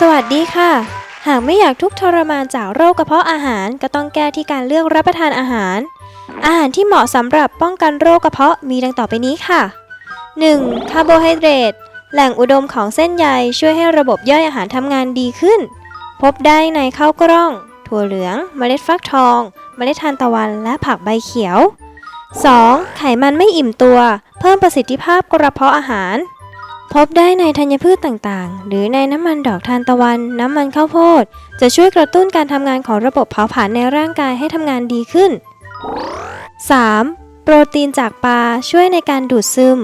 สวัสดีค่ะ หากไม่อยากทุกข์ทรมานจากโรคกระเพาะอาหารก็ต้องแก้ที่การเลือกรับประทานอาหาร อาหารที่เหมาะสำหรับป้องกันโรคกระเพาะมีดังต่อไปนี้ค่ะ 1. คาร์โบไฮเดรตแหล่งอุดมของเส้นใยช่วยให้ระบบย่อยอาหารทำงานดีขึ้น พบได้ในข้าวกล้อง ถั่วเหลือง เมล็ดฟักทอง เมล็ดทานตะวันและผักใบเขียว 2. ไขมันไม่อิ่มตัว เพิ่มประสิทธิภาพกระเพาะอาหาร พบได้ในธัญพืชต่างๆ หรือในน้ำมันดอกทานตะวัน น้ำมันข้าวโพด จะช่วยกระตุ้นการทำงานของระบบเผาผลาญในร่างกายให้ทำงานดีขึ้น 3. โปรตีนจากปลาช่วยในการดูดซึม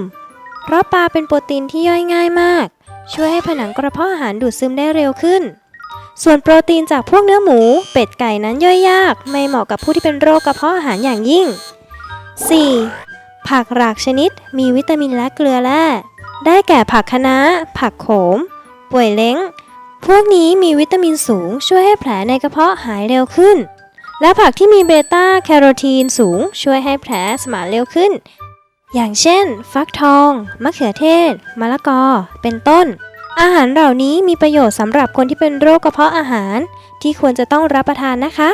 เพราะปลาเป็นโปรตีนที่ย่อยง่ายมาก ช่วยให้ผนังกระเพาะอาหารดูดซึมได้เร็วขึ้น ส่วนโปรตีนจากพวกเนื้อหมู เป็ดไก่นั้นย่อยยาก ไม่เหมาะกับผู้ที่เป็นโรคกระเพาะอาหารอย่างยิ่ง 4. ผักหลากชนิด มีวิตามินและเกลือแร่ ได้แก่ผักคะน้า ผักโขม ป่วยเล้ง พวกนี้มีวิตามินสูงช่วยให้แผลในกระเพาะหายเร็วขึ้น และผักที่มีเบต้าแคโรทีนสูงช่วยให้แผลสมานเร็วขึ้น อย่างเช่น ฟักทอง มะเขือเทศ มะละกอ เป็นต้น อาหารเหล่านี้มีประโยชน์สำหรับคนที่เป็นโรคกระเพาะอาหาร ที่ควรจะต้องรับประทานนะคะ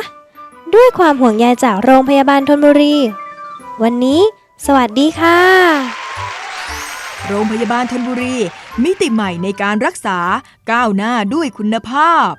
ด้วยความห่วงใยจากโรงพยาบาลธนบุรี วันนี้ สวัสดีค่ะ โรงพยาบาลธนบุรี มิติใหม่ในการรักษาก้าวหน้าด้วยคุณภาพ